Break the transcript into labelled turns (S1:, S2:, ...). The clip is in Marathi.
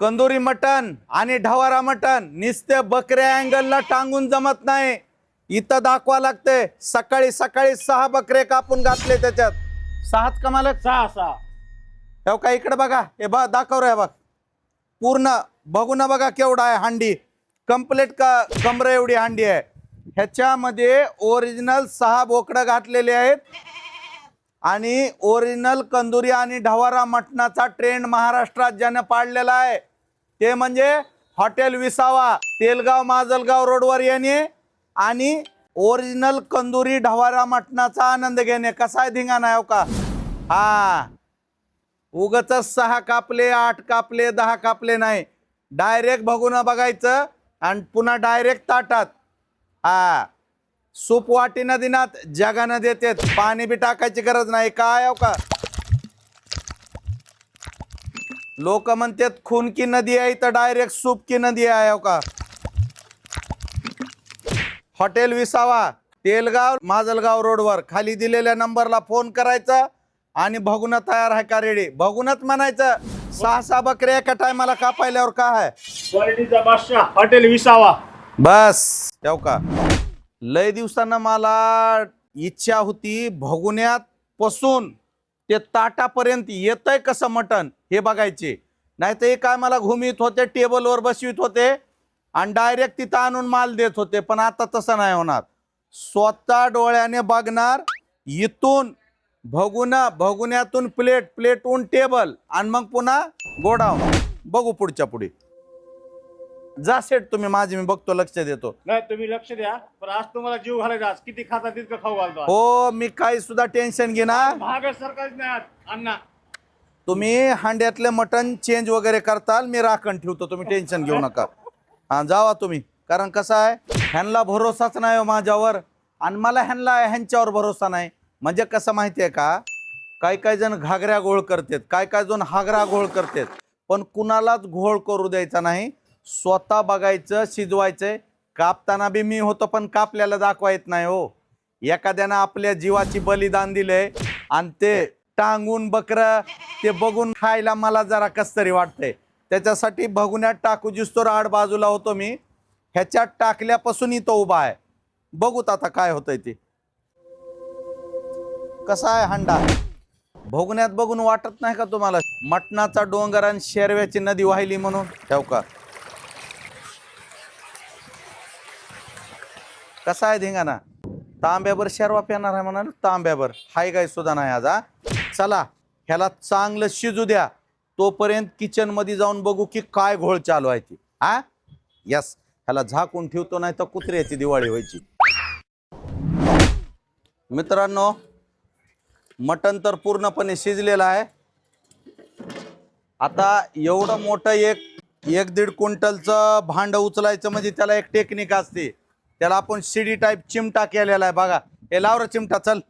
S1: कंदुरी मटण आणि ढवारा मटण निस्ते बकऱ्या अँगलला टांगून जमत नाही. इथं दाखवा लागते सकाळी सकाळी सहा बकरे कापून घातले त्याच्यात. सहाच का मालक?
S2: सहा सहा.
S1: हो का इकडे बघा हे बा दाखव रे बघ. पूर्ण बघू ना बघा केवढा आहे हांडी. कंप्लीट का कमर एवढी हांडी आहे. ह्याच्यामध्ये ओरिजिनल सहा बोकडं घातलेले आहेत. आणि ओरिजिनल कंदुरी आणि ढवारा मटणाचा ट्रेंड महाराष्ट्रात ज्यानं पाडलेला आहे. ते म्हणजे हॉटेल विसावा तेलगाव माजलगाव रोडवर येणे आणि ओरिजिनल कंदुरी ढवारा मटणाचा आनंद घेणे. कसा आहे धिंगाणा आहे हो का? हा. उगच सहा कापले आठ कापले दहा कापले नाही. डायरेक्ट बघून बघायचं आणि पुन्हा डायरेक्ट ताटात. हा. सूप वाटीनं दिनात जगानं देतेत. पाणी बी टाकायची गरज नाही. काय हो का? लोक म्हणतात खून की नदी आहे तर डायरेक्ट सूप की नदी आहे हो का? हॉटेल विसावा तेलगाव माजलगाव रोडवर खाली दिलेल्या नंबरला फोन करायचा आणि भगुना तयार आहे का रेडी? भगुनच म्हणायचं सहा सहा बकऱ्या एका टायमाला कापायल्यावर काय आहे?
S2: क्वालिटीचा बादशाह हॉटेल विसावा.
S1: बस ठेव का? लय दिवसानं मला इच्छा होती भगुन्यात पासून ते ताटापर्यंत येतंय कसं मटण? हे बघायचे. नाही तर हे काय मला घुमीत होते टेबलवर बसवित होते आणि डायरेक्ट तिथं आणून माल देत होते. पण आता तसं नाही होणार. स्वतः डोळ्याने बघणार इथून भगुना भगुन्यातून प्लेट प्लेटहून टेबल आणि मग पुन्हा गोडाऊन. बघू पुढच्या पुढे. जा सेट तुम्ही माझे मी बघतो लक्ष देतो.
S2: नाही तुम्ही लक्ष द्या. पण आज तुम्हाला जीव घालायचा. आज किती खाता तितकं खाऊ घालतो.
S1: हो मी काही सुद्धा टेन्शन घेणार.
S2: महाग सरकारच नाही आज. अण्णा
S1: तुम्ही हांड्यातलं मटण चेंज वगैरे करताल मी राखण ठेवतो. तुम्ही टेन्शन घेऊ नका. हा जावा तुम्ही. कारण कसं आहे ह्यांना भरोसाच नाही हो माझ्यावर. आणि मला ह्यांना ह्यांच्यावर भरोसा नाही. म्हणजे कसं माहिती आहे का? काही काय जण घागऱ्या घोळ करतात. काय काय जण हागरा घोळ करतात. पण कुणालाच घोळ करू द्यायचा नाही. स्वतः बघायचं शिजवायचंय. कापताना बी मी होतो पण कापल्याला दाखवा येत नाही हो. एखाद्यानं आपल्या जीवाची बलिदान दिलंय. आणि ते टांगून बकरं ते बघून खायला मला जरा कस तरी वाटतंय. त्याच्यासाठी बघुण्यात टाकू जिस्तोर आड बाजूला होतो मी. ह्याच्यात टाकल्यापासून इथं उभा आहे. बघूत आता काय होतंय ते. कसा आहे हंडा? भोगण्यात बघून वाटत नाही का तुम्हाला? मटणाचा डोंगर आणि शेरव्याची नदी वाहिली म्हणून? ठेव का? कसा आहे धिंगाणा? तांब्यावर शेरवा पेणार आहे म्हणाल तांब्यावर हाय काय सुद्धा नाही आज हा? चला ह्याला चांगलं शिजू द्या. तोपर्यंत किचनमध्ये जाऊन बघू की काय घोळ चालू आहे ती. आ यस ह्याला झाकून ठेवतो नाही तर कुत्र्याची दिवाळी व्हायची. मित्रांनो मटण तर पूर्णपणे शिजलेलं आहे. आता एवढं मोठं एक एक दीड क्विंटलचं भांड उचलायचं म्हणजे त्याला एक टेक्निक असते. त्याला आपण शिडी टाईप चिमटा केलेला आहे बघा. हे लावर चिमटा चल.